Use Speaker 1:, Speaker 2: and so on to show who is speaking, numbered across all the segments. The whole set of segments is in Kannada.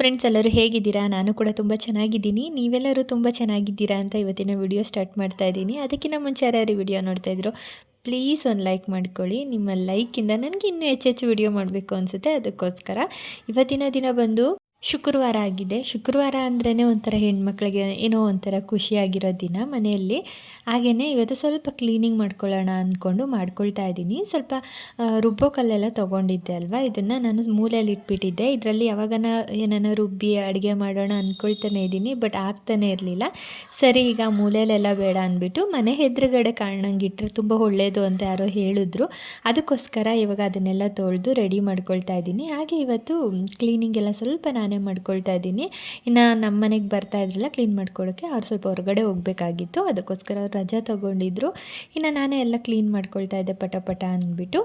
Speaker 1: ಫ್ರೆಂಡ್ಸ್ ಎಲ್ಲರೂ ಹೇಗಿದ್ದೀರಾ? ನಾನು ಕೂಡ ತುಂಬ ಚೆನ್ನಾಗಿದ್ದೀನಿ. ನೀವೆಲ್ಲರೂ ತುಂಬ ಚೆನ್ನಾಗಿದ್ದೀರಾ ಅಂತ ಇವತ್ತಿನ ವಿಡಿಯೋ ಸ್ಟಾರ್ಟ್ ಮಾಡ್ತಾ ಇದ್ದೀನಿ. ಅದಕ್ಕಿಂತ ಮುಂಚೆ ಯಾರ್ಯಾರು ವಿಡಿಯೋ ನೋಡ್ತಾ ಇದ್ರು ಪ್ಲೀಸ್ ಒಂದು ಲೈಕ್ ಮಾಡ್ಕೊಳ್ಳಿ. ನಿಮ್ಮ ಲೈಕಿಂದ ನನಗೆ ಇನ್ನೂ ಹೆಚ್ಚೆಚ್ಚು ವಿಡಿಯೋ ಮಾಡಬೇಕು ಅನಿಸುತ್ತೆ. ಅದಕ್ಕೋಸ್ಕರ ಇವತ್ತಿನ ದಿನ ಬಂದು ಶುಕ್ರವಾರ ಆಗಿದೆ. ಶುಕ್ರವಾರ ಅಂದ್ರೇ ಒಂಥರ ಹೆಣ್ಮಕ್ಳಿಗೆ ಏನೋ ಒಂಥರ ಖುಷಿಯಾಗಿರೋ ದಿನ ಮನೆಯಲ್ಲಿ. ಹಾಗೆಯೇ ಇವತ್ತು ಸ್ವಲ್ಪ ಕ್ಲೀನಿಂಗ್ ಮಾಡ್ಕೊಳ್ಳೋಣ ಅಂದ್ಕೊಂಡು ಮಾಡ್ಕೊಳ್ತಾ ಇದ್ದೀನಿ. ಸ್ವಲ್ಪ ರುಬ್ಬೋ ಕಲ್ಲೆಲ್ಲ ತೊಗೊಂಡಿದ್ದೆ ಅಲ್ವಾ? ಇದನ್ನು ನಾನು ಮೂಲೆಯಲ್ಲಿ ಇಟ್ಬಿಟ್ಟಿದ್ದೆ. ಇದರಲ್ಲಿ ಯಾವಾಗನ ಏನಾನ ರುಬ್ಬಿ ಅಡುಗೆ ಮಾಡೋಣ ಅಂದ್ಕೊಳ್ತಾನೆ ಇದ್ದೀನಿ, ಬಟ್ ಆಗ್ತಾನೆ ಇರಲಿಲ್ಲ. ಸರಿ, ಈಗ ಮೂಲೆಯಲ್ಲೆಲ್ಲ ಬೇಡ ಅಂದ್ಬಿಟ್ಟು ಮನೆ ಎದುರುಗಡೆ ಕಾಣಂಗೆ ಇಟ್ಟರೆ ತುಂಬ ಒಳ್ಳೆಯದು ಅಂತ ಯಾರೋ ಹೇಳಿದ್ರು. ಅದಕ್ಕೋಸ್ಕರ ಇವಾಗ ಅದನ್ನೆಲ್ಲ ತೊಳೆದು ರೆಡಿ ಮಾಡ್ಕೊಳ್ತಾ ಇದ್ದೀನಿ. ಹಾಗೆ ಇವತ್ತು ಕ್ಲೀನಿಂಗ್ ಎಲ್ಲ ಸ್ವಲ್ಪ ನಾನು ನಾನೇ ಮಾಡ್ಕೊಳ್ತಾ ಇದ್ದೀನಿ. ಇನ್ನು ನಮ್ಮ ಮನೆಗೆ ಬರ್ತಾ ಇದ್ರಲ್ಲ ಕ್ಲೀನ್ ಮಾಡ್ಕೊಳ್ಳೋಕ್ಕೆ ಅವ್ರು ಸ್ವಲ್ಪ ಹೊರಗಡೆ ಹೋಗಬೇಕಾಗಿತ್ತು. ಅದಕ್ಕೋಸ್ಕರ ಅವ್ರು ರಜಾ ತೊಗೊಂಡಿದ್ರು. ಇನ್ನು ನಾನೇ ಎಲ್ಲ ಕ್ಲೀನ್ ಮಾಡ್ಕೊಳ್ತಾ ಇದ್ದೆ ಪಟ ಪಟ ಅಂದ್ಬಿಟ್ಟು.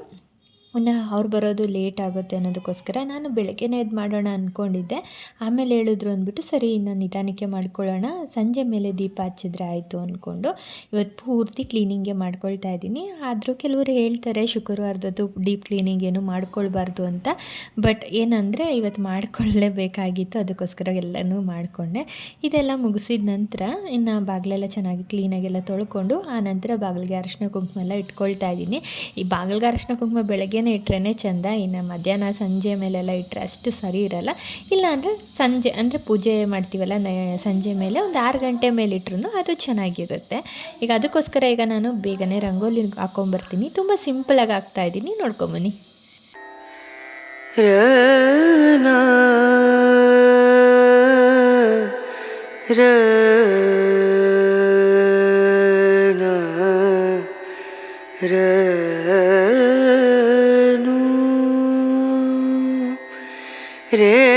Speaker 1: ಇನ್ನು ಅವ್ರು ಬರೋದು ಲೇಟ್ ಆಗುತ್ತೆ ಅನ್ನೋದಕ್ಕೋಸ್ಕರ ನಾನು ಬೆಳಗ್ಗೆನೇ ಇದು ಮಾಡೋಣ ಅಂದ್ಕೊಂಡಿದ್ದೆ ಆಮೇಲೆ ಹೇಳಿದ್ರು ಅಂದ್ಬಿಟ್ಟು, ಸರಿ, ಇನ್ನು ನಿಧಾನಕ್ಕೆ ಮಾಡ್ಕೊಳ್ಳೋಣ. ಸಂಜೆ ಮೇಲೆ ದೀಪ ಹಚ್ಚಿದ್ರೆ ಆಯಿತು ಅಂದ್ಕೊಂಡು ಇವತ್ತು ಪೂರ್ತಿ ಕ್ಲೀನಿಂಗೆ ಮಾಡ್ಕೊಳ್ತಾ ಇದ್ದೀನಿ. ಆದರೂ ಕೆಲವರು ಹೇಳ್ತಾರೆ, ಶುಕ್ರವಾರದದ್ದು ಡೀಪ್ ಕ್ಲೀನಿಂಗ್ ಏನು ಮಾಡ್ಕೊಳ್ಬಾರ್ದು ಅಂತ. ಬಟ್ ಏನಂದರೆ ಇವತ್ತು ಮಾಡ್ಕೊಳ್ಳೇಬೇಕಾಗಿತ್ತು. ಅದಕ್ಕೋಸ್ಕರ ಎಲ್ಲನೂ ಮಾಡಿಕೊಂಡೆ. ಇದೆಲ್ಲ ಮುಗಿಸಿದ ನಂತರ ಇನ್ನು ಬಾಗಿಲೆಲ್ಲ ಚೆನ್ನಾಗಿ ಕ್ಲೀನಾಗೆಲ್ಲ ತೊಳ್ಕೊಂಡು, ಆ ನಂತರ ಬಾಗಿಲಿಗೆ ಅರಶಿನ ಕುಂಕುಮ ಎಲ್ಲ ಇಟ್ಕೊಳ್ತಾ ಇದ್ದೀನಿ. ಈ ಬಾಗಿಲಿಗೆ ಅರಶಿನ ಕುಂಕುಮ ಬೆಳಗ್ಗೆ ಇಟ್ರೇ ಚೆಂದ, ಇನ್ನು ಮಧ್ಯಾಹ್ನ ಸಂಜೆ ಮೇಲೆಲ್ಲ ಇಟ್ಟರೆ ಅಷ್ಟು ಸರಿ ಇರಲ್ಲ. ಇಲ್ಲ ಅಂದರೆ ಸಂಜೆ, ಅಂದರೆ ಪೂಜೆ ಮಾಡ್ತೀವಲ್ಲ ಸಂಜೆ ಮೇಲೆ ಒಂದು ಆರು ಗಂಟೆ ಮೇಲೆ ಇಟ್ರು ಅದು ಚೆನ್ನಾಗಿರುತ್ತೆ. ಈಗ ಅದಕ್ಕೋಸ್ಕರ ಈಗ ನಾನು ಬೇಗನೆ ರಂಗೋಲಿ ಹಾಕೊಂಬರ್ತೀನಿ. ತುಂಬ ಸಿಂಪಲಾಗಿ ಹಾಕ್ತಾಯಿದ್ದೀನಿ ನೋಡ್ಕೊಂಬನ್ನಿ. ರ রে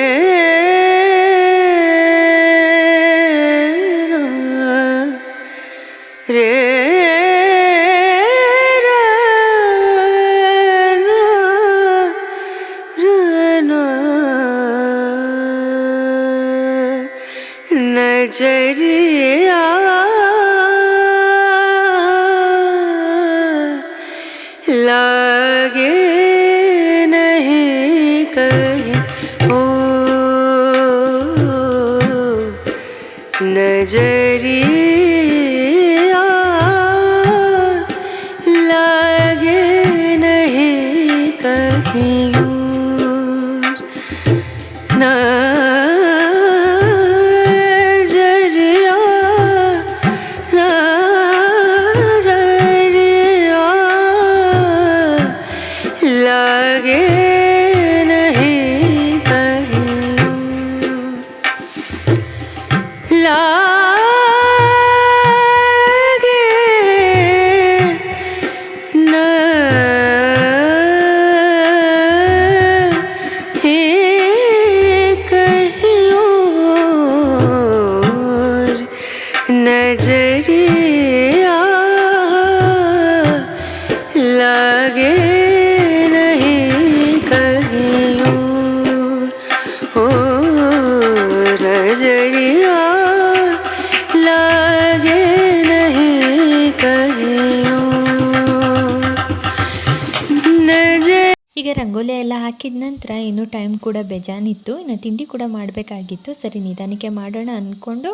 Speaker 1: ಹೀಗೆ ರಂಗೋಲಿ ಎಲ್ಲ ಹಾಕಿದ ನಂತರ ಇನ್ನೂ ಟೈಮ್ ಕೂಡ ಬೇಜಾನಿತ್ತು. ಇನ್ನು ತಿಂಡಿ ಕೂಡ ಮಾಡಬೇಕಾಗಿತ್ತು. ಸರಿ, ನಿಧಾನಕ್ಕೆ ಮಾಡೋಣ ಅಂದ್ಕೊಂಡು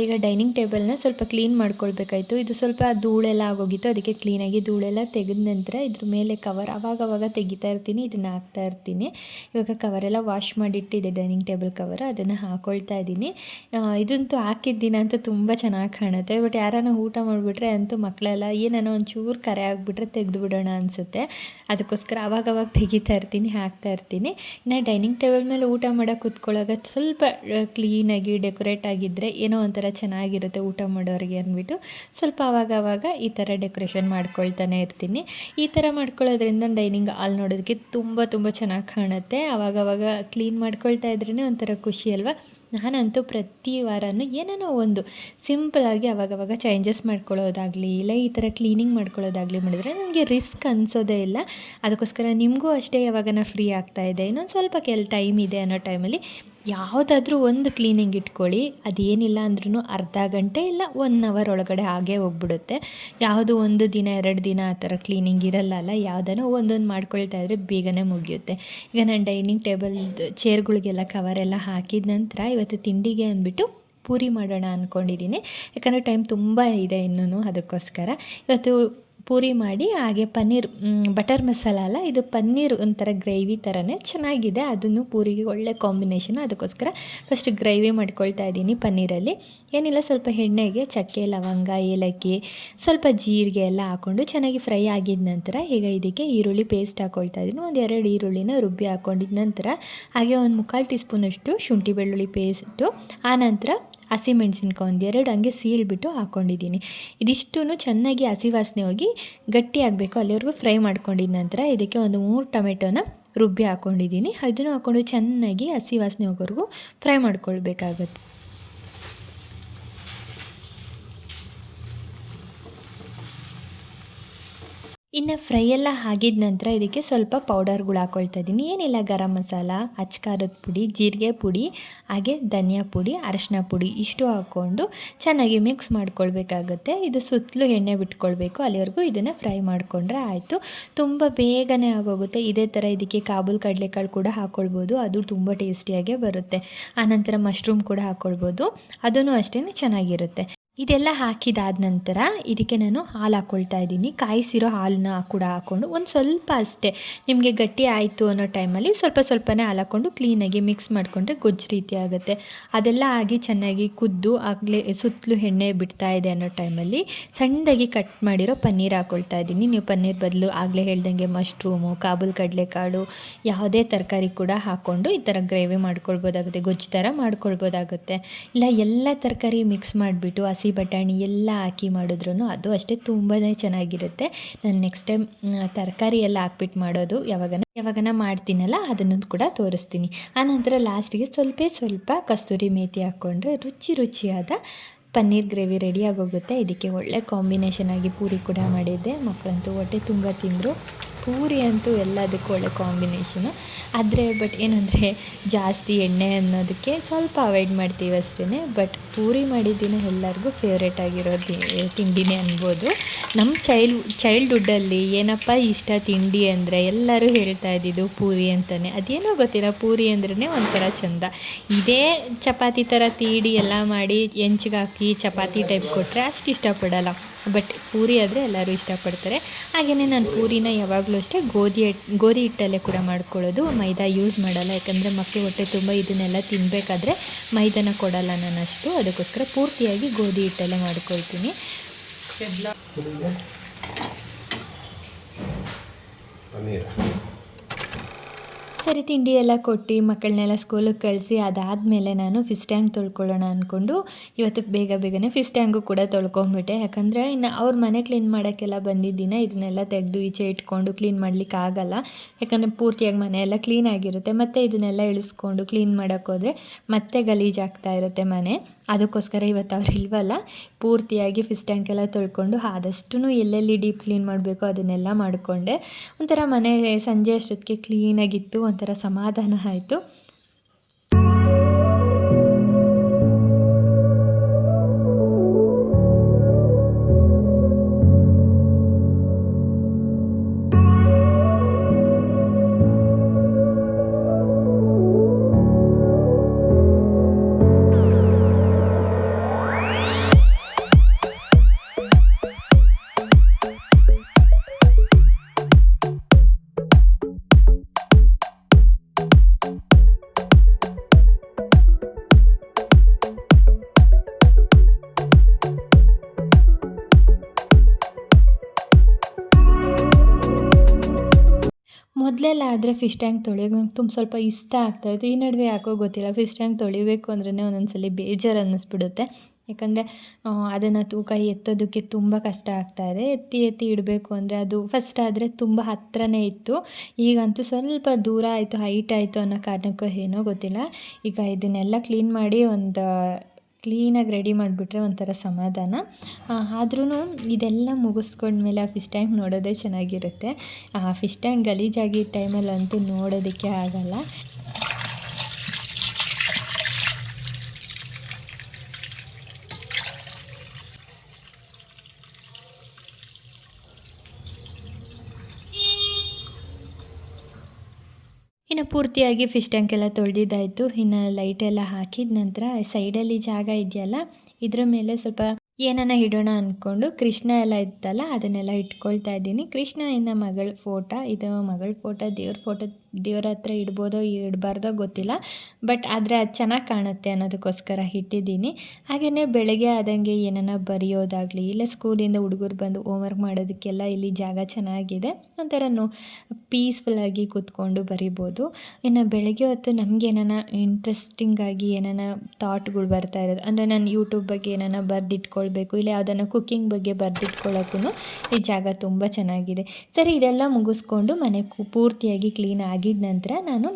Speaker 1: ಈಗ ಡೈನಿಂಗ್ ಟೇಬಲ್ನ ಸ್ವಲ್ಪ ಕ್ಲೀನ್ ಮಾಡ್ಕೊಳ್ಬೇಕಾಯಿತು. ಇದು ಸ್ವಲ್ಪ ಧೂಳೆಲ್ಲ ಆಗೋಗಿತ್ತು. ಅದಕ್ಕೆ ಕ್ಲೀನಾಗಿ ಧೂಳೆಲ್ಲ ತೆಗೆದ ನಂತರ ಇದ್ರ ಮೇಲೆ ಕವರ್ ಅವಾಗವಾಗ ತೆಗಿತಾ ಇರ್ತೀನಿ, ಇದನ್ನು ಹಾಕ್ತಾ ಇರ್ತೀನಿ. ಇವಾಗ ಕವರೆಲ್ಲ ವಾಶ್ ಮಾಡಿಟ್ಟಿದೆ ಡೈನಿಂಗ್ ಟೇಬಲ್ ಕವರ್ ಅದನ್ನು ಹಾಕ್ಕೊಳ್ತಾ ಇದ್ದೀನಿ. ಇದಂತೂ ಹಾಕಿದ ದಿನ ಅಂತೂ ತುಂಬ ಚೆನ್ನಾಗಿ ಕಾಣುತ್ತೆ. ಬಟ್ ಯಾರನ್ನ ಊಟ ಮಾಡಿಬಿಟ್ರೆ ಅಂತೂ ಮಕ್ಕಳೆಲ್ಲ ಏನೇನೋ ಒಂಚೂರು ಕರೆ ಆಗಿಬಿಟ್ರೆ ತೆಗೆದು ಬಿಡೋಣ ಅನಿಸುತ್ತೆ. ಅದಕ್ಕೋಸ್ಕರ ಅವಾಗ ಅವಾಗ ತೆಗಿತಾ ಇರ್ತೀನಿ, ಹಾಕ್ತಾ ಇರ್ತೀನಿ. ಇನ್ನು ಡೈನಿಂಗ್ ಟೇಬಲ್ ಮೇಲೆ ಊಟ ಮಾಡೋಕೆ ಕೂತ್ಕೊಳ್ಳೋಕೆ ಸ್ವಲ್ಪ ಕ್ಲೀನಾಗಿ ಡೆಕೋರೇಟ್ ಆಗಿದ್ದರೆ ಏನೋ ಒಂಥರ ಚೆನ್ನಾಗಿರುತ್ತೆ ಊಟ ಮಾಡೋರಿಗೆ ಅಂದ್ಬಿಟ್ಟು ಸ್ವಲ್ಪ ಆವಾಗ ಆವಾಗ ಈ ಥರ ಡೆಕೋರೇಷನ್ ಮಾಡ್ಕೊಳ್ತಾನೆ ಇರ್ತೀನಿ. ಈ ಥರ ಮಾಡ್ಕೊಳ್ಳೋದ್ರಿಂದ ಡೈನಿಂಗ್ ಹಾಲ್ ನೋಡೋದಕ್ಕೆ ತುಂಬ ತುಂಬ ಚೆನ್ನಾಗಿ ಕಾಣುತ್ತೆ. ಆವಾಗವಾಗ ಕ್ಲೀನ್ ಮಾಡ್ಕೊಳ್ತಾ ಇದ್ರೇ ಒಂಥರ ಖುಷಿ ಅಲ್ವಾ? ನಾನಂತೂ ಪ್ರತಿ ವಾರನೂ ಏನೇನೋ ಒಂದು ಸಿಂಪಲಾಗಿ ಅವಾಗವಾಗ ಚೇಂಜಸ್ ಮಾಡ್ಕೊಳ್ಳೋದಾಗಲಿ, ಇಲ್ಲ ಈ ಥರ ಕ್ಲೀನಿಂಗ್ ಮಾಡ್ಕೊಳ್ಳೋದಾಗಲಿ ಮಾಡಿದರೆ ನನಗೆ ರಿಸ್ಕ್ ಅನಿಸೋದೇ ಇಲ್ಲ. ಅದಕ್ಕೋಸ್ಕರ ನಿಮಗೂ ಅಷ್ಟೇ ಯಾವಾಗನ ಫ್ರೀ ಆಗ್ತಾಯಿದೆ ಇನ್ನೊಂದು ಸ್ವಲ್ಪ ಕೆಲ ಟೈಮ್ ಇದೆ ಅನ್ನೋ ಟೈಮಲ್ಲಿ ಯಾವುದಾದ್ರೂ ಒಂದು ಕ್ಲೀನಿಂಗ್ ಇಟ್ಕೊಳ್ಳಿ. ಅದೇನಿಲ್ಲ ಅಂದ್ರೂ ಅರ್ಧ ಗಂಟೆ ಇಲ್ಲ ಒನ್ ಅವರ್ ಒಳಗಡೆ ಹಾಗೇ ಹೋಗ್ಬಿಡುತ್ತೆ. ಯಾವುದು ಒಂದು ದಿನ, ಎರಡು ದಿನ ಆ ಥರ ಕ್ಲೀನಿಂಗ್ ಇರಲ್ಲ ಯಾವುದನ್ನು ಒಂದೊಂದು ಮಾಡ್ಕೊಳ್ತಾ ಇದ್ದರೆ ಬೇಗನೆ ಮುಗಿಯುತ್ತೆ. ಈಗ ನಾನು ಡೈನಿಂಗ್ ಟೇಬಲ್ ಚೇರ್ಗಳಿಗೆಲ್ಲ ಕವರೆಲ್ಲ ಹಾಕಿದ ನಂತರ ಇವತ್ತು ತಿಂಡಿಗೆ ಅಂದ್ಬಿಟ್ಟು ಪೂರಿ ಮಾಡೋಣ ಅಂದ್ಕೊಂಡಿದ್ದೀನಿ ಯಾಕಂದರೆ ಟೈಮ್ ತುಂಬ ಇದೆ ಇನ್ನೂ ಅದಕ್ಕೋಸ್ಕರ. ಇವತ್ತು ಪೂರಿ ಮಾಡಿ, ಹಾಗೆ ಪನ್ನೀರ್ ಬಟರ್ ಮಸಾಲ ಅಲ್ಲ, ಇದು ಪನ್ನೀರ್ ಒಂಥರ ಗ್ರೇವಿ ಥರನೇ ಚೆನ್ನಾಗಿದೆ. ಅದನ್ನು ಪೂರಿಗೆ ಒಳ್ಳೆ ಕಾಂಬಿನೇಷನ್, ಅದಕ್ಕೋಸ್ಕರ ಫಸ್ಟ್ ಗ್ರೇವಿ ಮಾಡ್ಕೊಳ್ತಾ ಇದ್ದೀನಿ ಪನ್ನೀರಲ್ಲಿ. ಏನಿಲ್ಲ, ಸ್ವಲ್ಪ ಎಣ್ಣೆಗೆ, ಚಕ್ಕೆ, ಲವಂಗ, ಏಲಕ್ಕಿ, ಸ್ವಲ್ಪ ಜೀರಿಗೆ ಎಲ್ಲ ಹಾಕ್ಕೊಂಡು ಚೆನ್ನಾಗಿ ಫ್ರೈ ಆಗಿದ ನಂತರ ಈಗ ಇದಕ್ಕೆ ಈರುಳ್ಳಿ ಪೇಸ್ಟ್ ಹಾಕ್ಕೊಳ್ತಾ ಇದ್ದೀನಿ. ಒಂದು ಎರಡು ಈರುಳ್ಳಿನ ರುಬ್ಬಿ ಹಾಕ್ಕೊಂಡಿದ ನಂತರ, ಹಾಗೆ ಒಂದು ಮುಕ್ಕಾಲು ಟೀ ಸ್ಪೂನಷ್ಟು ಶುಂಠಿ ಬೆಳ್ಳುಳ್ಳಿ ಪೇಸ್ಟು ಆನಂತರ ಹಸಿಮೆಣಸಿನ್ಕಾಯಿ ಒಂದು ಎರಡು ಹಂಗೆ ಸೀಳ್ಬಿಟ್ಟು ಹಾಕ್ಕೊಂಡಿದ್ದೀನಿ ಇದಿಷ್ಟೂ ಚೆನ್ನಾಗಿ ಹಸಿ ವಾಸನೆ ಹೋಗಿ ಗಟ್ಟಿ ಆಗಬೇಕು. ಅಲ್ಲಿವರೆಗೂ ಫ್ರೈ ಮಾಡ್ಕೊಂಡಿದ ನಂತರ ಇದಕ್ಕೆ ಒಂದು ಮೂರು ಟೊಮೆಟೊನ ರುಬ್ಬಿ ಹಾಕ್ಕೊಂಡಿದ್ದೀನಿ ಅದನ್ನು ಹಾಕ್ಕೊಂಡು ಚೆನ್ನಾಗಿ ಹಸಿ ವಾಸನೆ ಹೋಗೋವರೆಗೂ ಫ್ರೈ ಮಾಡ್ಕೊಳ್ಬೇಕಾಗತ್ತೆ. ಇನ್ನು ಫ್ರೈ ಎಲ್ಲ ಆಗಿದ ನಂತರ ಇದಕ್ಕೆ ಸ್ವಲ್ಪ ಪೌಡರ್ಗಳು ಹಾಕ್ಕೊಳ್ತಾ ಇದ್ದೀನಿ ಏನಿಲ್ಲ, ಗರಂ ಮಸಾಲ ಅಚ್ಕಾರದ ಪುಡಿ, ಜೀರಿಗೆ ಪುಡಿ, ಹಾಗೆ ಧನಿಯಾ ಪುಡಿ ಅರಶಿನ ಪುಡಿ ಇಷ್ಟು ಹಾಕ್ಕೊಂಡು ಚೆನ್ನಾಗಿ ಮಿಕ್ಸ್ ಮಾಡ್ಕೊಳ್ಬೇಕಾಗುತ್ತೆ. ಇದು ಸುತ್ತಲೂ ಎಣ್ಣೆ ಬಿಟ್ಕೊಳ್ಬೇಕು. ಅಲ್ಲಿವರೆಗೂ ಇದನ್ನು ಫ್ರೈ ಮಾಡಿಕೊಂಡ್ರೆ ಆಯಿತು. ತುಂಬ ಬೇಗನೆ ಆಗೋಗುತ್ತೆ. ಇದೇ ಥರ ಇದಕ್ಕೆ ಕಾಬೂಲ್ ಕಡಲೆಕಾಳು ಕೂಡ ಹಾಕ್ಕೊಳ್ಬೋದು ಅದು ತುಂಬ ಟೇಸ್ಟಿಯಾಗೇ ಬರುತ್ತೆ. ಆನಂತರ ಮಶ್ರೂಮ್ ಕೂಡ ಹಾಕ್ಕೊಳ್ಬೋದು ಅದೂ ಅಷ್ಟೇ ಚೆನ್ನಾಗಿರುತ್ತೆ. ಇದೆಲ್ಲ ಹಾಕಿದಾದ ನಂತರ ಇದಕ್ಕೆ ನಾನು ಹಾಲು ಹಾಕ್ಕೊಳ್ತಾ ಇದ್ದೀನಿ. ಕಾಯಿಸಿರೋ ಹಾಲನ್ನ ಕೂಡ ಹಾಕ್ಕೊಂಡು ಒಂದು ಸ್ವಲ್ಪ ಅಷ್ಟೇ. ನಿಮಗೆ ಗಟ್ಟಿ ಆಯಿತು ಅನ್ನೋ ಟೈಮಲ್ಲಿ ಸ್ವಲ್ಪ ಸ್ವಲ್ಪನೇ ಹಾಲು ಹಾಕ್ಕೊಂಡು ಕ್ಲೀನಾಗಿ ಮಿಕ್ಸ್ ಮಾಡಿಕೊಂಡ್ರೆ ಗೊಜ್ಜು ರೀತಿ ಆಗುತ್ತೆ. ಅದೆಲ್ಲ ಆಗಿ ಚೆನ್ನಾಗಿ ಕುದ್ದು ಆಗಲೇ ಸುತ್ತಲೂ ಎಣ್ಣೆ ಬಿಡ್ತಾ ಇದೆ ಅನ್ನೋ ಟೈಮಲ್ಲಿ ಸಣ್ಣದಾಗಿ ಕಟ್ ಮಾಡಿರೋ ಪನ್ನೀರ್ ಹಾಕ್ಕೊಳ್ತಾ ಇದ್ದೀನಿ. ನೀವು ಪನ್ನೀರ್ ಬದಲು ಆಗಲೇ ಹೇಳ್ದಂಗೆ ಮಶ್ರೂಮು ಕಾಬೂಲ್ ಕಡಲೆಕಾಳು, ಯಾವುದೇ ತರಕಾರಿ ಕೂಡ ಹಾಕ್ಕೊಂಡು ಈ ಥರ ಗ್ರೇವಿ ಮಾಡ್ಕೊಳ್ಬೋದಾಗುತ್ತೆ, ಗೊಜ್ಜು ಥರ ಮಾಡ್ಕೊಳ್ಬೋದಾಗುತ್ತೆ. ಇಲ್ಲ, ಎಲ್ಲ ತರಕಾರಿ ಮಿಕ್ಸ್ ಮಾಡಿಬಿಟ್ಟು ಹಸಿ ಹಸಿ ಬಟಾಣಿ ಎಲ್ಲ ಹಾಕಿ ಮಾಡಿದ್ರೂ ಅದು ಅಷ್ಟೇ ತುಂಬಾ ಚೆನ್ನಾಗಿರುತ್ತೆ. ನಾನು ನೆಕ್ಸ್ಟ್ ಟೈಮ್ ತರಕಾರಿ ಎಲ್ಲ ಹಾಕ್ಬಿಟ್ಟು ಮಾಡೋದು ಯಾವಾಗ ಯಾವಾಗನ ಮಾಡ್ತೀನಲ್ಲ ಅದನ್ನು ಕೂಡ ತೋರಿಸ್ತೀನಿ. ಆನಂತರ ಲಾಸ್ಟಿಗೆ ಸ್ವಲ್ಪ ಸ್ವಲ್ಪ ಕಸ್ತೂರಿ ಮೇತಿ ಹಾಕ್ಕೊಂಡ್ರೆ ರುಚಿ ರುಚಿಯಾದ ಪನ್ನೀರ್ ಗ್ರೇವಿ ರೆಡಿಯಾಗೋಗುತ್ತೆ ಇದಕ್ಕೆ ಒಳ್ಳೆ ಕಾಂಬಿನೇಷನ್ ಆಗಿ ಪೂರಿ ಕೂಡ ಮಾಡಿದ್ದೆ. ಮಕ್ಕಳಂತೂ ಹೊಟ್ಟೆ ತುಂಬ ತಿಂದರು. ಪೂರಿ ಅಂತೂ ಎಲ್ಲದಕ್ಕೂ ಒಳ್ಳೆ ಕಾಂಬಿನೇಷನು ಆದರೆ ಬಟ್ ಏನಂದರೆ ಜಾಸ್ತಿ ಎಣ್ಣೆ ಅನ್ನೋದಕ್ಕೆ ಸ್ವಲ್ಪ ಅವಾಯ್ಡ್ ಮಾಡ್ತೀವಿ ಅಷ್ಟೇ ಬಟ್ ಪೂರಿ ಮಾಡಿದ್ದಿನ ಎಲ್ಲರಿಗೂ ಫೇವ್ರೇಟ್ ಆಗಿರೋ ತಿಂಡಿನೇ ಅನ್ಬೋದು. ನಮ್ಮ ಚೈಲ್ಡ್ ಚೈಲ್ಡ್ಹುಡ್ಡಲ್ಲಿ ಏನಪ್ಪ ಇಷ್ಟ ತಿಂಡಿ ಅಂದರೆ ಎಲ್ಲರೂ ಹೇಳ್ತಾ ಇದ್ದಿದ್ದು ಪೂರಿ ಅಂತಲೇ ಅದೇನೋ ಗೊತ್ತಿಲ್ಲ, ಪೂರಿ ಅಂದ್ರೇ ಒಂಥರ ಚೆಂದ. ಇದೇ ಚಪಾತಿ ಥರ ತೀಡಿ ಎಲ್ಲ ಮಾಡಿ ಹೆಂಚ್ಗಾಕಿ ಚಪಾತಿ ಟೈಪ್ ಕೊಟ್ಟರೆ ಅಷ್ಟು ಇಷ್ಟಪಡಲ್ಲ. ಬಟ್ ಪೂರಿ ಆದರೆ ಎಲ್ಲರೂ ಇಷ್ಟಪಡ್ತಾರೆ. ಹಾಗೆಯೇ ನಾನು ಪೂರಿನ ಯಾವಾಗಲೂ ಅಷ್ಟೇ ಗೋಧಿ ಗೋಧಿ ಹಿಟ್ಟಲ್ಲೇ ಕೂಡ ಮಾಡ್ಕೊಳ್ಳೋದು. ಮೈದಾ ಯೂಸ್ ಮಾಡಲ್ಲ, ಯಾಕಂದರೆ ಮಕ್ಕಳು ಹೊಟ್ಟೆ ತುಂಬ ಇದನ್ನೆಲ್ಲ ತಿನ್ನಬೇಕಾದ್ರೆ ಮೈದಾನ ಕೊಡಲ್ಲ ನಾನು ಅಷ್ಟು. ಅದಕ್ಕೋಸ್ಕರ ಪೂರ್ತಿಯಾಗಿ ಗೋಧಿ ಹಿಟ್ಟಲ್ಲೇ ಮಾಡ್ಕೊಳ್ತೀನಿ.
Speaker 2: ಪನ್ನೀರ್.
Speaker 1: ಸರಿ ತಿಂಡಿ ಎಲ್ಲ ಕೊಟ್ಟು ಮಕ್ಕಳನ್ನೆಲ್ಲ ಸ್ಕೂಲಿಗೆ ಕಳಿಸಿ ಅದಾದಮೇಲೆ ನಾನು ಫಿಸ್ಟ್ ಟ್ಯಾಂಕ್ ತೊಳ್ಕೊಳ್ಳೋಣ ಅಂದ್ಕೊಂಡು ಇವತ್ತು ಬೇಗ ಬೇಗನೆ ಫಿಸ್ಟ್ ಟ್ಯಾಂಕು ಕೂಡ ತೊಳ್ಕೊಂಬಿಟ್ಟೆ. ಯಾಕಂದರೆ ಇನ್ನು ಅವ್ರ ಮನೆ ಕ್ಲೀನ್ ಮಾಡೋಕ್ಕೆಲ್ಲ ಬಂದಿದ್ದಿನ ಇದನ್ನೆಲ್ಲ ತೆಗೆದು ಈಚೆ ಇಟ್ಕೊಂಡು ಕ್ಲೀನ್ ಮಾಡಲಿಕ್ಕೆ ಆಗಲ್ಲ. ಯಾಕಂದರೆ ಪೂರ್ತಿಯಾಗಿ ಮನೆ ಎಲ್ಲ ಕ್ಲೀನ್ ಆಗಿರುತ್ತೆ. ಮತ್ತು ಇದನ್ನೆಲ್ಲ ಇಳಿಸ್ಕೊಂಡು ಕ್ಲೀನ್ ಮಾಡೋಕ್ಕೋದ್ರೆ ಮತ್ತೆ ಗಲೀಜಾಗ್ತಾ ಇರುತ್ತೆ ಮನೆ. ಅದಕ್ಕೋಸ್ಕರ ಇವತ್ತು ಅವ್ರು ಇಲ್ವಲ್ಲ, ಪೂರ್ತಿಯಾಗಿ ಫಿಸ್ಟ್ ಟ್ಯಾಂಕ್ ಎಲ್ಲ ತೊಳ್ಕೊಂಡು ಆದಷ್ಟು ಎಲ್ಲೆಲ್ಲಿ ಡೀಪ್ ಕ್ಲೀನ್ ಮಾಡಬೇಕು ಅದನ್ನೆಲ್ಲ ಮಾಡಿಕೊಂಡೆ. ಒಂಥರ ಮನೆ ಸಂಜೆ ಅಷ್ಟೊತ್ತಿಗೆ ಕ್ಲೀನಾಗಿತ್ತು ಒಂಥರ ಸಮಾಧಾನ ಆಯಿತು. ಆದರೆ ಫಿಶ್ ಟ್ಯಾಂಕ್ ತೊಳೆಯೋಕೆ ನಂಗೆ ತುಂಬ ಸ್ವಲ್ಪ ಇಷ್ಟ ಆಗ್ತಾಯಿತ್ತು ಈ ನಡುವೆ ಯಾಕೋ ಗೊತ್ತಿಲ್ಲ, ಫಿಶ್ ಟ್ಯಾಂಕ್ ತೊಳಿಬೇಕು ಅಂದ್ರೇ ಒಂದೊಂದ್ಸಲ ಬೇಜಾರು ಅನ್ನಿಸ್ಬಿಡುತ್ತೆ. ಯಾಕಂದರೆ ಅದನ್ನು ತೂಕ ಎತ್ತೋದಕ್ಕೆ ತುಂಬ ಕಷ್ಟ ಆಗ್ತಾಯಿದೆ ಎತ್ತಿ ಎತ್ತಿ ಇಡಬೇಕು ಅಂದರೆ ಅದು ಫಸ್ಟ್ ಆದರೆ ತುಂಬ ಹತ್ತಿರನೇ ಇತ್ತು. ಈಗಂತೂ ಸ್ವಲ್ಪ ದೂರ ಆಯಿತು ಹೈಟ್ ಆಯಿತು ಅನ್ನೋ ಕಾರಣಕ್ಕೂ ಏನೋ ಗೊತ್ತಿಲ್ಲ. ಈಗ ಇದನ್ನೆಲ್ಲ ಕ್ಲೀನ್ ಮಾಡಿ ಒಂದು ಕ್ಲೀನಾಗಿ ರೆಡಿ ಮಾಡಿಬಿಟ್ರೆ ಒಂಥರ ಸಮಾಧಾನ. ಆದ್ರೂ ಇದೆಲ್ಲ ಮುಗಿಸ್ಕೊಂಡ್ಮೇಲೆ ಆ ಫಿಶ್ ಟ್ಯಾಂಕ್ ನೋಡೋದೇ ಚೆನ್ನಾಗಿರುತ್ತೆ. ಆ, ಫಿಶ್ ಟ್ಯಾಂಕ್ ಗಲೀಜಾಗಿ ಟೈಮಲ್ಲಂತೂ ನೋಡೋದಕ್ಕೆ ಆಗಲ್ಲ. ಇನ್ನು ಪೂರ್ತಿಯಾಗಿ ಫಿಶ್ ಟ್ಯಾಂಕ್ ಎಲ್ಲ ತೊಳೆದಿದ್ದಾಯಿತು. ಇನ್ನು ಎಲ್ಲ ಹಾಕಿದ ನಂತರ ಸೈಡಲ್ಲಿ ಜಾಗ ಇದೆಯಲ್ಲ, ಇದ್ರ ಮೇಲೆ ಸ್ವಲ್ಪ ಏನನ್ನ ಇಡೋಣ ಅಂದ್ಕೊಂಡು ಕೃಷ್ಣ ಎಲ್ಲ ಇತ್ತಲ್ಲ, ಅದನ್ನೆಲ್ಲ ಇಟ್ಕೊಳ್ತಾ ಇದ್ದೀನಿ. ಕೃಷ್ಣ ಇನ್ನು ಮಗಳ ಫೋಟೋ ಇದು ಮಗಳ ಫೋಟೋ ದೇವ್ರ ಫೋಟೋ ದೇವ್ರ ಹತ್ರ ಇಡ್ಬೋದೋ ಇಡಬಾರ್ದೋ ಗೊತ್ತಿಲ್ಲ. ಬಟ್ ಆದರೆ ಅದು ಚೆನ್ನಾಗಿ ಕಾಣುತ್ತೆ ಅನ್ನೋದಕ್ಕೋಸ್ಕರ ಇಟ್ಟಿದ್ದೀನಿ. ಹಾಗೆಯೇ ಬೆಳಗ್ಗೆ ಆದಂಗೆ ಏನನ್ನ ಬರೆಯೋದಾಗಲಿ, ಇಲ್ಲ ಸ್ಕೂಲಿಂದ ಹುಡುಗರು ಬಂದು ಹೋಮ್ವರ್ಕ್ ಮಾಡೋದಕ್ಕೆಲ್ಲ ಇಲ್ಲಿ ಜಾಗ ಚೆನ್ನಾಗಿದೆ. ಒಂಥರ ನೋ ಪೀಸ್ಫುಲ್ಲಾಗಿ ಕೂತ್ಕೊಂಡು ಬರಿಬೋದು. ಇನ್ನು ಬೆಳಗ್ಗೆ ಹೊತ್ತು ನಮ್ಗೆ ಏನಾನ ಇಂಟ್ರೆಸ್ಟಿಂಗಾಗಿ ಏನಾನ ಥಾಟ್ಗಳು ಬರ್ತಾ ಇರೋದು, ಅಂದರೆ ನಾನು ಯೂಟ್ಯೂಬ್ ಬಗ್ಗೆ ಏನನ್ನ ಬರೆದಿಟ್ಕೊಳ್ಬೇಕು, ಇಲ್ಲ ಯಾವುದನ್ನು ಕುಕ್ಕಿಂಗ್ ಬಗ್ಗೆ ಬರೆದಿಟ್ಕೊಳ್ಳೋಕ್ಕೂ ಈ ಜಾಗ ತುಂಬ ಚೆನ್ನಾಗಿದೆ. ಸರಿ, ಇದೆಲ್ಲ ಮುಗಿಸ್ಕೊಂಡು ಮನೆ ಪೂರ್ತಿಯಾಗಿ ಕ್ಲೀನ್ ಆಗಿದ ನಂತರ ನಾನು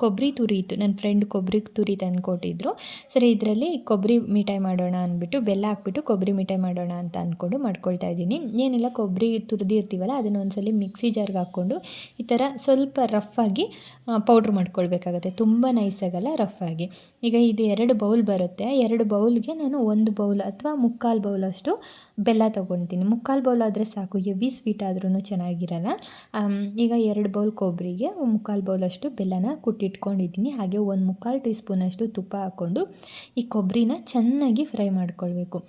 Speaker 1: ಕೊಬ್ಬರಿ ತುರಿ ನನ್ನ ಫ್ರೆಂಡ್ ಕೊಬ್ಬರಿ ತುರಿ ತಂದು ಕೊಟ್ಟಿದ್ರು. ಸರಿ, ಇದರಲ್ಲಿ ಕೊಬ್ಬರಿ ಮಿಠಾಯಿ ಮಾಡೋಣ ಅಂದ್ಬಿಟ್ಟು, ಬೆಲ್ಲ ಹಾಕ್ಬಿಟ್ಟು ಕೊಬ್ಬರಿ ಮಿಠಾಯಿ ಮಾಡೋಣ ಅಂತ ಅಂದ್ಕೊಂಡು ಮಾಡ್ಕೊಳ್ತಾ ಇದ್ದೀನಿ. ಏನೆಲ್ಲ ಕೊಬ್ಬರಿ ತುರಿದಿರ್ತೀವಲ್ಲ ಅದನ್ನು ಒಂದ್ಸಲ ಮಿಕ್ಸಿ ಜಾರ್ಗೆ ಹಾಕ್ಕೊಂಡು ಈ ಥರ ಸ್ವಲ್ಪ ರಫಾಗಿ ಪೌಡ್ರ್ ಮಾಡ್ಕೊಳ್ಬೇಕಾಗತ್ತೆ. ತುಂಬ ನೈಸ್ ಆಗಲ್ಲ ರಫಾಗಿ ಈಗ ಇದು ಎರಡು ಬೌಲ್ ಬರುತ್ತೆ. ಎರಡು ಬೌಲ್ಗೆ ನಾನು ಒಂದು ಬೌಲ್ ಅಥವಾ ಮುಕ್ಕಾಲು ಬೌಲಷ್ಟು ಬೆಲ್ಲ ತೊಗೊತೀನಿ. ಮುಕ್ಕಾಲು ಬೌಲ್ ಆದರೆ ಸಾಕು. ಎವಿ ಸ್ವೀಟ್ ಆದ್ರೂ ಚೆನ್ನಾಗಿರಲ್ಲ. ಈಗ ಎರಡು ಬೌಲ್ ಕೊಬ್ಬರಿಗೆ ಮುಕ್ಕಾಲು ಬೌಲಷ್ಟು ಬೆಲ್ಲನ ಕುಟ್ಟಿಟ್ಕೊಂಡಿದ್ದೀನಿ. ಹಾಗೆ ಒಂದು ಮುಕ್ಕಾಲು ಟೀ ಸ್ಪೂನಷ್ಟು ತುಪ್ಪ ಹಾಕ್ಕೊಂಡು ಈ ಕೊಬ್ಬರಿನ ಚೆನ್ನಾಗಿ ಫ್ರೈ ಮಾಡ್ಕೊಳ್ಬೇಕು.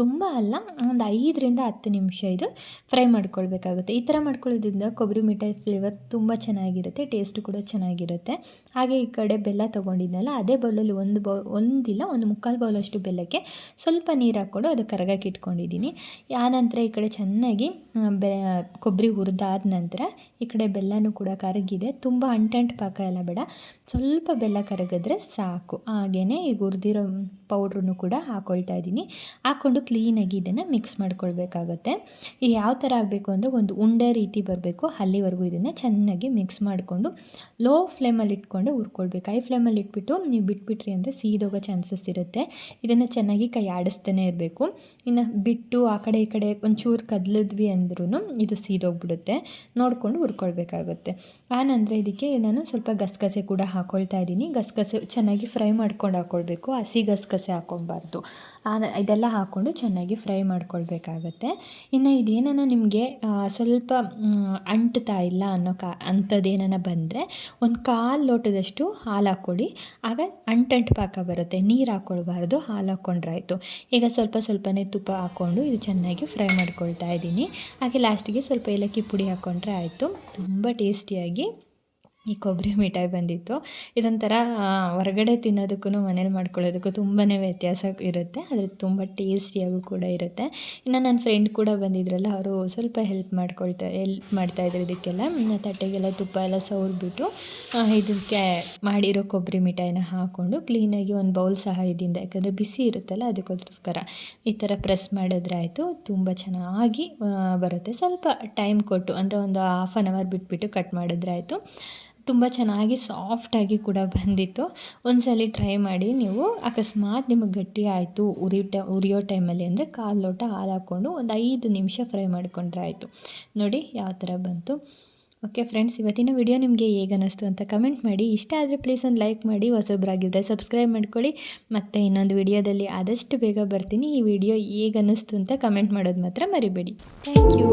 Speaker 1: ತುಂಬ ಅಲ್ಲ, ಒಂದು ಐದರಿಂದ ಹತ್ತು ನಿಮಿಷ ಇದು ಫ್ರೈ ಮಾಡ್ಕೊಳ್ಬೇಕಾಗುತ್ತೆ. ಈ ಥರ ಮಾಡ್ಕೊಳ್ಳೋದ್ರಿಂದ ಕೊಬ್ಬರಿ ಮಿಠಾಯಿ ಫ್ಲೇವರ್ ತುಂಬ ಚೆನ್ನಾಗಿರುತ್ತೆ ಟೇಸ್ಟು ಕೂಡ ಚೆನ್ನಾಗಿರುತ್ತೆ. ಹಾಗೆ ಈ ಕಡೆ ಬೆಲ್ಲ ತೊಗೊಂಡಿದ್ನಲ್ಲ, ಅದೇ ಬೌಲಲ್ಲಿ ಒಂದು ಬೌ ಒಂದಿಲ್ಲ, ಒಂದು ಮುಕ್ಕಾಲು ಬೌಲಷ್ಟು ಬೆಲ್ಲಕ್ಕೆ ಸ್ವಲ್ಪ ನೀರು ಹಾಕ್ಕೊಂಡು ಅದು ಕರಗಕ್ಕೆ ಇಟ್ಕೊಂಡಿದ್ದೀನಿ. ಆನಂತರ ಈ ಕಡೆ ಚೆನ್ನಾಗಿ ಬೆ, ಕೊಬ್ಬರಿ ಹುರಿದಾದ ನಂತರ ಈ ಕಡೆ ಬೆಲ್ಲನೂ ಕೂಡ ಕರಗಿದೆ. ತುಂಬ ಅಂಟಂಟು ಪಾಕ ಎಲ್ಲ ಬೇಡ, ಸ್ವಲ್ಪ ಬೆಲ್ಲ ಕರಗಿದ್ರೆ ಸಾಕು. ಹಾಗೆಯೇ ಈಗ ಹುರಿದಿರೋ ಪೌಡ್ರನ್ನು ಕೂಡ ಹಾಕ್ಕೊಳ್ತಾ ಇದ್ದೀನಿ. ಹಾಕ್ಕೊಂಡು ಕ್ಲೀನಾಗಿ ಇದನ್ನು ಮಿಕ್ಸ್ ಮಾಡ್ಕೊಳ್ಬೇಕಾಗತ್ತೆ. ಈ ಯಾವ ಥರ ಆಗಬೇಕು ಅಂದರೆ ಒಂದು ಉಂಡೆ ರೀತಿ ಬರಬೇಕು. ಅಲ್ಲಿವರೆಗೂ ಇದನ್ನು ಚೆನ್ನಾಗಿ ಮಿಕ್ಸ್ ಮಾಡಿಕೊಂಡು ಲೋ ಫ್ಲೇಮಲ್ಲಿ ಇಟ್ಕೊಂಡು ಹುರ್ಕೊಳ್ಬೇಕು. ಹೈ ಫ್ಲೇಮಲ್ಲಿ ಇಟ್ಬಿಟ್ಟು ನೀವು ಬಿಟ್ಬಿಟ್ರಿ ಅಂದರೆ ಸೀದೋಗೋ ಚಾನ್ಸಸ್ ಇರುತ್ತೆ. ಇದನ್ನು ಚೆನ್ನಾಗಿ ಕೈ ಆಡಿಸ್ತಾನೆ ಇರಬೇಕು. ಇನ್ನು ಬಿಟ್ಟು ಆ ಕಡೆ ಈ ಕಡೆ ಒಂಚೂರು ಕದಲಿದ್ವಿ ಅಂದ್ರೂ ಇದು ಸೀದೋಗ್ಬಿಡುತ್ತೆ. ನೋಡಿಕೊಂಡು ಹುರ್ಕೊಳ್ಬೇಕಾಗುತ್ತೆ. ಆನಂತರ ಇದಕ್ಕೆ ನಾನು ಸ್ವಲ್ಪ ಗಸಗಸೆ ಕೂಡ ಹಾಕೊಳ್ತಾ ಇದ್ದೀನಿ. ಗಸಗಸೆ ಚೆನ್ನಾಗಿ ಫ್ರೈ ಮಾಡ್ಕೊಂಡು ಹಾಕ್ಕೊಳ್ಬೇಕು ಹಸಿ ಗಸಗಸೆ ಹಾಕ್ಕೊಬಾರ್ದು ಇದೆಲ್ಲ ಹಾಕ್ಕೊಂಡು ಚೆನ್ನಾಗಿ ಫ್ರೈ ಮಾಡ್ಕೊಳ್ಬೇಕಾಗತ್ತೆ. ಇನ್ನು ಇದೇನಾನ ನಿಮಗೆ ಸ್ವಲ್ಪ ಅಂಟ್ತಾ ಇಲ್ಲ ಅನ್ನೋ ಕಾ, ಅಂಥದ್ದೇನಾನ ಬಂದರೆ ಒಂದು ಕಾಲು ಲೋಟದಷ್ಟು ಹಾಲು ಹಾಕ್ಕೊಳ್ಳಿ. ಆಗ ಅಂಟಂಟು ಪಾಕ ಬರುತ್ತೆ. ನೀರು ಹಾಕ್ಕೊಳ್ಬಾರ್ದು, ಹಾಲು ಹಾಕ್ಕೊಂಡ್ರಾಯ್ತು. ಈಗ ಸ್ವಲ್ಪ ಸ್ವಲ್ಪನೇ ತುಪ್ಪ ಹಾಕ್ಕೊಂಡು ಇದು ಚೆನ್ನಾಗಿ ಫ್ರೈ ಮಾಡ್ಕೊಳ್ತಾ ಇದ್ದೀನಿ. ಹಾಗೆ ಲಾಸ್ಟಿಗೆ ಸ್ವಲ್ಪ ಏಲಕ್ಕಿ ಪುಡಿ ಹಾಕ್ಕೊಂಡ್ರೆ ಆಯಿತು. ತುಂಬ ಟೇಸ್ಟಿಯಾಗಿ ಈ ಕೊಬ್ಬರಿ ಮಿಠಾಯಿ ಬಂದಿತ್ತು. ಇದೊಂಥರ ಹೊರಗಡೆ ತಿನ್ನೋದಕ್ಕೂ ಮನೇಲಿ ಮಾಡ್ಕೊಳ್ಳೋದಕ್ಕೂ ತುಂಬಾ ವ್ಯತ್ಯಾಸ ಇರುತ್ತೆ. ಅದ್ರ ತುಂಬ ಟೇಸ್ಟಿಯಾಗೂ ಕೂಡ ಇರುತ್ತೆ. ಇನ್ನು ನನ್ನ ಫ್ರೆಂಡ್ ಕೂಡ ಬಂದಿದ್ರಲ್ಲ, ಅವರು ಸ್ವಲ್ಪ ಹೆಲ್ಪ್ ಮಾಡ್ಕೊಳ್ತಾ, ಹೆಲ್ಪ್ ಮಾಡ್ತಾಯಿದ್ರು ಇದಕ್ಕೆಲ್ಲ. ತಟ್ಟೆಗೆಲ್ಲ ತುಪ್ಪ ಎಲ್ಲ ಸವ್ರಿಬಿಟ್ಟು ಇದಕ್ಕೆ ಮಾಡಿರೋ ಕೊಬ್ಬರಿ ಮಿಠಾಯಿನ ಹಾಕ್ಕೊಂಡು ಕ್ಲೀನಾಗಿ ಒಂದು ಬೌಲ್ ಸಹ ಇದಿಂದ ಯಾಕಂದರೆ ಬಿಸಿ ಇರುತ್ತಲ್ಲ, ಅದಕ್ಕೋಸ್ಕರ ಈ ಥರ ಪ್ರೆಸ್ ಮಾಡಿದ್ರೆ ಆಯಿತು, ತುಂಬ ಚೆನ್ನಾಗಿ ಬರುತ್ತೆ. ಸ್ವಲ್ಪ ಟೈಮ್ ಕೊಟ್ಟು, ಅಂದರೆ ಒಂದು ಹಾಫ್ ಆನ್ ಅವರ್ ಬಿಟ್ಬಿಟ್ಟು ಕಟ್ ಮಾಡಿದ್ರೆ ಆಯಿತು. ತುಂಬ ಚೆನ್ನಾಗಿ ಸಾಫ್ಟಾಗಿ ಕೂಡ ಬಂದಿತ್ತು. ಒಂದು ಸಲ ಟ್ರೈ ಮಾಡಿ ನೀವು. ಅಕಸ್ಮಾತ್ ನಿಮಗೆ ಗಟ್ಟಿ ಆಯಿತು ಉರಿ ಟ ಉರಿಯೋ ಟೈಮಲ್ಲಿ ಅಂದರೆ ಕಾಲು ಲೋಟ ಹಾಲು ಹಾಕ್ಕೊಂಡು ಒಂದು ಐದು ನಿಮಿಷ ಫ್ರೈ ಮಾಡಿಕೊಂಡ್ರೆ ಆಯಿತು. ನೋಡಿ ಯಾವ ಥರ ಬಂತು. ಓಕೆ ಫ್ರೆಂಡ್ಸ್, ಇವತ್ತಿನ ವಿಡಿಯೋ ನಿಮಗೆ ಹೇಗೆ ಅನ್ನಿಸ್ತು ಅಂತ ಕಮೆಂಟ್ ಮಾಡಿ. ಇಷ್ಟ ಆದರೆ ಪ್ಲೀಸ್ ಒಂದು ಲೈಕ್ ಮಾಡಿ ಹೊಸೊಬ್ಬರಾಗಿದ್ದರೆ ಸಬ್ಸ್ಕ್ರೈಬ್ ಮಾಡ್ಕೊಳ್ಳಿ. ಮತ್ತು ಇನ್ನೊಂದು ವಿಡಿಯೋದಲ್ಲಿ ಆದಷ್ಟು ಬೇಗ ಬರ್ತೀನಿ. ಈ ವಿಡಿಯೋ ಹೇಗೆ ಅನ್ನಿಸ್ತು ಅಂತ ಕಮೆಂಟ್ ಮಾಡೋದು ಮಾತ್ರ ಮರಿಬೇಡಿ. Thank you.